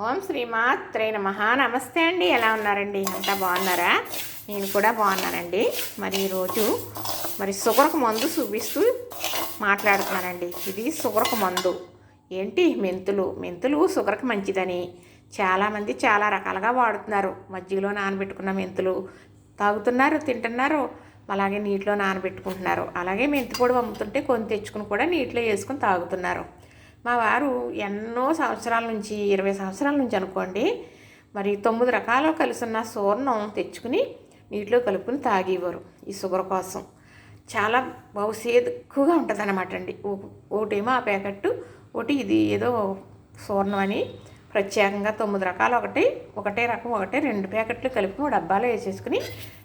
ఓం శ్రీమాత్రే నమ. నమస్తే అండి. ఎలా ఉన్నారండి? అంతా బాగున్నారా? నేను కూడా బాగున్నానండి. మరి ఈరోజు మరి షుగర్కు మందు చూపిస్తూ మాట్లాడుతున్నానండి. ఇది షుగర్కు మందు. ఏంటి? మెంతులు. మెంతులు షుగర్కి మంచిదని. చాలామంది చాలా రకాలుగా వాడుతున్నారు. మజ్జిగలో నానబెట్టుకున్న మెంతులు. తాగుతున్నారు తింటున్నారు. అలాగే నీటిలో నానబెట్టుకుంటున్నారు. అలాగే మెంతి పొడి అమ్ముతుంటే కొని తెచ్చుకుని కూడా నీటిలో వేసుకుని తాగుతున్నారు. మా వారు ఎన్నో సంవత్సరాల నుంచి ఇరవై సంవత్సరాల నుంచి అనుకోండి మరి తొమ్మిది రకాలు కలిసిన సూర్ణం తెచ్చుకుని నీటిలో కలుపుకుని తాగేవారు ఈ షుగర్ కోసం. చాలా బహుశేద్ ఎక్కువగా ఉంటుంది అనమాట అండి. ఓ- ఒకటేమో ఆ ప్యాకెట్ ఒకటి ఇది ఏదో సూర్ణం అని ప్రత్యేకంగా తొమ్మిది రకాలు ఒకటి ఒకటే రకం ఒకటే రెండు ప్యాకెట్లు కలుపుకుని ఓ డబ్బాలో వేసేసుకుని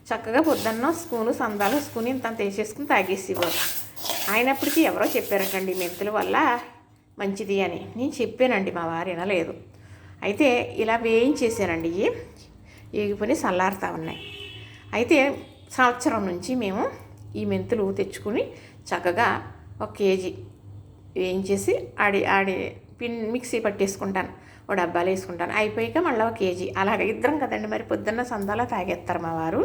చక్కగా పొద్దున్న స్పూను సందాలు స్పూన్ ఇంత వేసేసుకుని తాగేసేవారు. అయినప్పటికీ ఎవరో చెప్పారటండి మెంతుల వల్ల మంచిది అని. నేను చెప్పానండి మా వారు వినలేదు. అయితే ఇలా వేయించేసానండి ఇవి ఏగిపోయి చల్లారుతా ఉన్నాయి. అయితే సంవత్సరం నుంచి మేము ఈ మెంతులు తెచ్చుకుని చక్కగా ఒక కేజీ వేయించేసి ఆడి ఆడి పిన్ మిక్సీ పట్టేసుకుంటాను. ఓ డబ్బాలు వేసుకుంటాను. అయిపోయాక మళ్ళీ ఒక కేజీ. అలాగే ఇద్దరం కదండి మరి పొద్దున్న సందాలో తాగేస్తారు మా వారు.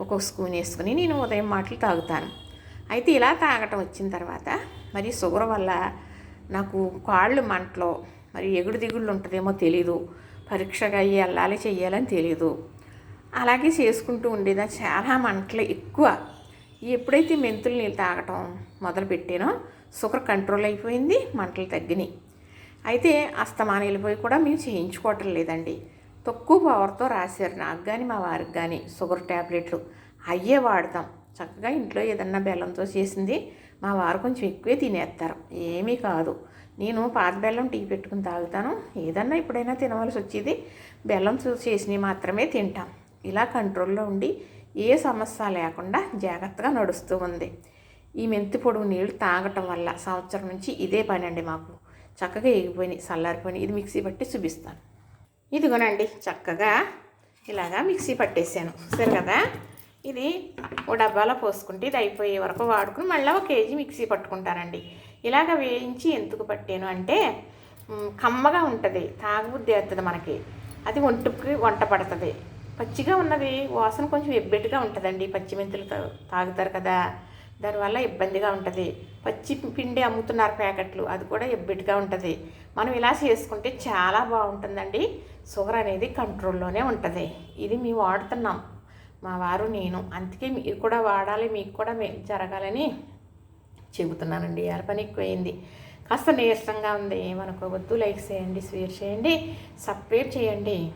ఒక్కొక్క స్పూన్ వేసుకుని నేను ఉదయం మాటలు తాగుతాను. అయితే ఇలా తాగటం వచ్చిన తర్వాత మరి షుగర్ వల్ల నాకు కాళ్ళు మంటలో మరి ఎగుడు దిగుళ్ళు ఉంటుందేమో తెలీదు. పరీక్షగా అయ్యి వెళ్ళాలి చెయ్యాలని తెలీదు. అలాగే చేసుకుంటూ ఉండేదా? చాలా మంటలు ఎక్కువ. ఎప్పుడైతే మెంతులు నీళ్ళు తాగటం మొదలుపెట్టానో షుగర్ కంట్రోల్ అయిపోయింది మంటలు తగ్గినాయి. అయితే అస్తమానం వెళ్ళిపోయి కూడా మేము చేయించుకోవటం లేదండి. తక్కువ పవర్తో రాశారు. నాకు కానీ మా వారికి కానీ షుగర్ ట్యాబ్లెట్లు అయ్యే వాడతాం. చక్కగా ఇంట్లో ఏదన్నా బెల్లంతో చేసింది మా వారు కొంచెం ఎక్కువే తినేస్తారు. ఏమీ కాదు. నేను పాత బెల్లం టీ పెట్టుకుని తాగుతాను. ఏదన్నా ఎప్పుడైనా తినవలసి వచ్చేది బెల్లం చూ- చేసినవి మాత్రమే తింటాం. ఇలా కంట్రోల్లో ఉండి ఏ సమస్య లేకుండా జాగ్రత్తగా నడుస్తూ ఉంది. ఈ మెంతి పొడుగు నీళ్ళు తాగటం వల్ల సంవత్సరం నుంచి ఇదే పని అండి మాకు. చక్కగా ఎగిపోయినాయి చల్లారిపోయినాయి. ఇది మిక్సీ పట్టి చూపిస్తాను. ఇదిగోనండి చక్కగా ఇలాగా మిక్సీ పట్టేసాను. సరే కదా? ఇది ఓ డబ్బాలో పోసుకుంటే ఇది అయిపోయే వరకు వాడుకుని మళ్ళీ ఒక కేజీ మిక్సీ పట్టుకుంటానండి ఇలాగ వేయించి ఎందుకు పట్టాను అంటే కమ్మగా ఉంటుంది తాగుబుద్ధి అవుతుంది మనకి. అది ఒంటికి వంట పడుతుంది. పచ్చిగా ఉన్నది వాసన కొంచెం ఎబ్బెట్టుగా ఉంటుందండి. పచ్చిమెంతులు తాగుతారు కదా దానివల్ల ఇబ్బందిగా ఉంటుంది. పచ్చి పిండి అమ్ముతున్నారు ప్యాకెట్లు అది కూడా ఎబ్బెట్టుగా ఉంటుంది. మనం ఇలా చేసుకుంటే చాలా బాగుంటుందండి. షుగర్ అనేది కంట్రోల్లోనే ఉంటుంది. ఇది మేము వాడుతున్నాం. మా వారు నేను. అందుకే మీరు కూడా వాడాలి మీకు కూడా మే జరగాలని చెబుతున్నానండి. ఇవాళ పని ఎక్కువైంది. కాస్త నీరసంగా ఉంది. ఏమనుకోవద్దు. లైక్ చేయండి షేర్ చేయండి సబ్స్క్రైబ్ చేయండి.